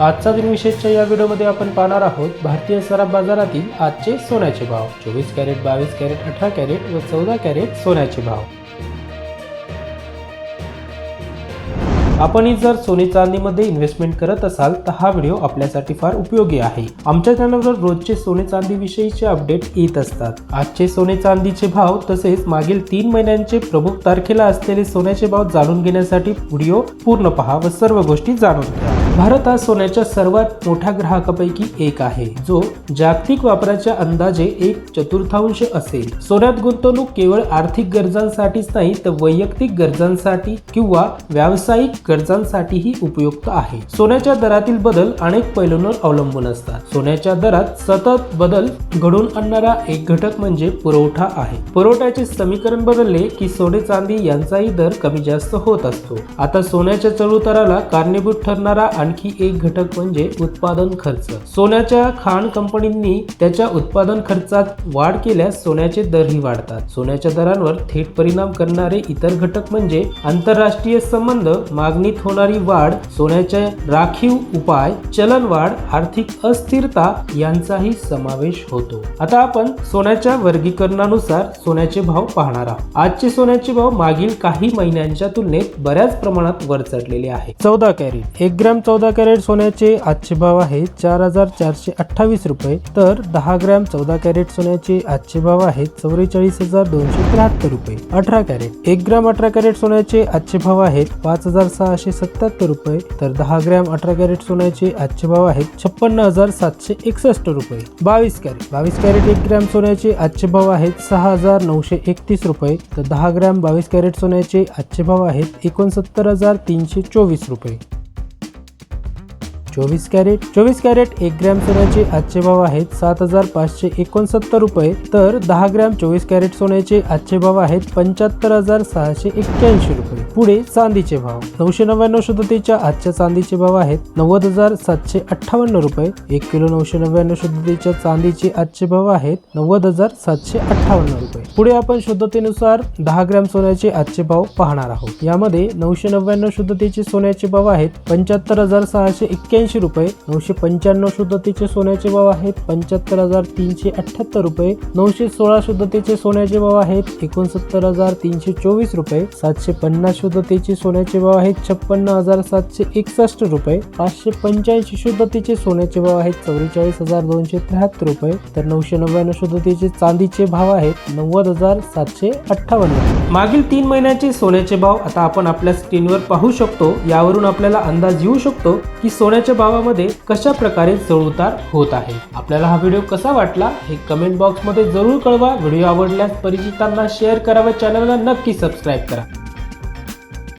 आजचा दिनविशेषच्या या व्हिडिओमध्ये आपण पाहणार आहोत भारतीय सराफ बाजारातील आजचे सोन्याचे भाव. चोवीस कॅरेट बावीस कॅरेट अठरा कॅरेट व चौदा कॅरेट सोन्याचे भाव. आपणही जर सोने चांदीमध्ये इन्व्हेस्टमेंट करत असाल तर हा व्हिडिओ आपल्यासाठी फार उपयोगी आहे. आमच्या चॅनलवर रोजचे सोने चांदी विषयीचे अपडेट येत असतात. आजचे सोने चांदीचे भाव तसेच मागील तीन महिन्यांचे प्रमुख तारखेला असलेले सोन्याचे भाव जाणून घेण्यासाठी व्हिडिओ पूर्ण पहा व सर्व गोष्टी जाणून घ्या. भारत हा सोन्याच्या सर्वात मोठ्या ग्राहकापैकी एक आहे जो जागतिक वापराच्या अंदाजे एक चतुर्थांश असेल. सोन्यात गुंतवणूक केवळ आर्थिक गरजांसाठीच नाही तर वैयक्तिक गरजांसाठी किंवा व्यावसायिक गरजांसाठीही उपयुक्त आहे. सोन्याच्या दरातील बदल अनेक पैलूंवर अवलंबून असतात. सोन्याच्या दरात सतत बदल घडून आणणारा एक घटक म्हणजे पुरवठा आहे. पुरवठ्याचे समीकरण बदलले की सोने चांदी यांचाही दर कमी जास्त होत असतो. आता सोन्याच्या चढउताराला कारणीभूत ठरणारा आणखी एक घटक म्हणजे उत्पादन खर्च. सोन्याच्या खाण कंपनींनी त्याच्या उत्पादन खर्चात वाढ केल्यास सोन्याचे दरही वाढतात. सोन्याच्या दरांवर थेट परिणाम करणारे इतर घटक म्हणजे आंतरराष्ट्रीय संबंध मागणीत होणारी वाढ सोन्याचे राखीव उपाय चलनवाढ आर्थिक अस्थिरता यांचाही समावेश होतो. आता आपण सोन्याच्या वर्गीकरणानुसार सोन्याचे भाव पाहणार आहोत. आजचे सोन्याचे भाव मागील काही महिन्यांच्या तुलनेत बऱ्याच प्रमाणात वर चढलेले आहे चौदा कॅरेट एक ग्रॅम चौदा चौदा कॅरेट सोन्याचे आजचे भाव आहेत चार हजार चारशे अठ्ठावीस रुपये. तर दहा ग्रॅम चौदा कॅरेट सोन्याचे आजचे भाव आहेत चौवेचाळीस हजार दोनशे त्र्याहत्तर रुपये. अठरा कॅरेट. एक ग्रॅम अठरा कॅरेट सोन्याचे आजचे भाव आहेत पाच हजार सहाशे सत्याहत्तर रुपये. तर दहा ग्रॅम अठरा कॅरेट सोन्याचे आजचे भाव आहेत छप्पन्न हजार सातशे एकसष्ट रुपये. बावीस कॅरेट. बावीस कॅरेट एक ग्रॅम सोन्याचे आजचे भाव आहेत सहा हजार नऊशे एकतीस रुपये. तर दहा ग्रॅम बावीस कॅरेट सोन्याचे आजचे भाव आहेत एकोणसत्तर हजार तीनशे चोवीस रुपये. चोवीस कॅरेट. चोवीस कॅरेट एक ग्रॅम सोन्याचे आजचे भाव आहेत सात हजार पाचशे एकोणसत्तर रुपये. तर दहा ग्रॅम चोवीस कॅरेट सोन्याचे आजचे भाव आहेत पंच्याहत्तर हजार सहाशे एक्क्याऐंशी रुपये. पुढे चांदीचे भाव. नऊशे नव्याण्णव शुद्धतेच्या आजच्या चांदीचे भाव आहेत नव्वद हजार सातशे अठ्ठावन्न रुपये. एक किलो नऊशे नव्याण्णव शुद्धतेच्या चांदीचे आजचे भाव आहेत नव्वद हजार सातशे अठ्ठावन्न रुपये. पुढे आपण शुद्धतेनुसार दहा ग्रॅम सोन्याचे आजचे भाव पाहणार आहोत. यामध्ये नऊशे नव्याण्णव शुद्धतेचे सोन्याचे भाव आहेत पंच्याहत्तर हजार सहाशे एक्क्याऐंशी रुपये. नऊशे पंच्याण्णव शुद्धतेचे सोन्याचे भाव आहेत पंच्याहत्तर हजार तीनशे अठ्ठ्याहत्तर रुपये. नऊशे सोळा शुद्धतेचे सोन्याचे भाव आहेत एकोणसत्तर हजार तीनशे चोवीस रुपये. सातशे पन्नास शुद्धतेचे सोन्याचे भाव आहेत छप्पन्न हजार सातशे एकसष्ट रुपये. पाचशे पंच्याऐंशी शुद्धतेचे सोन्याचे भाव आहेत चौवेचाळीस हजार दोनशे त्र्याहत्तर रुपये. तर नऊशे नव्याण्णव शुद्धतेचे चांदीचे भाव आहेत नव्वद हजार सातशे अठ्ठावन्न मागील तीन महिन्याचे सोन्याचे भाव आता आपण आपल्या स्क्रीनवर पाहू शकतो. यावरून आपल्याला अंदाज येऊ शकतो की सोन्याच्या भावामध्ये कशा प्रकारे चढउतार होत आहे. आपल्याला हा व्हिडिओ कसा वाटला हे कमेंट बॉक्समध्ये जरूर कळवा. व्हिडिओ आवडल्यास परिचितांना शेअर करा व चॅनलला नक्की सबस्क्राईब करा.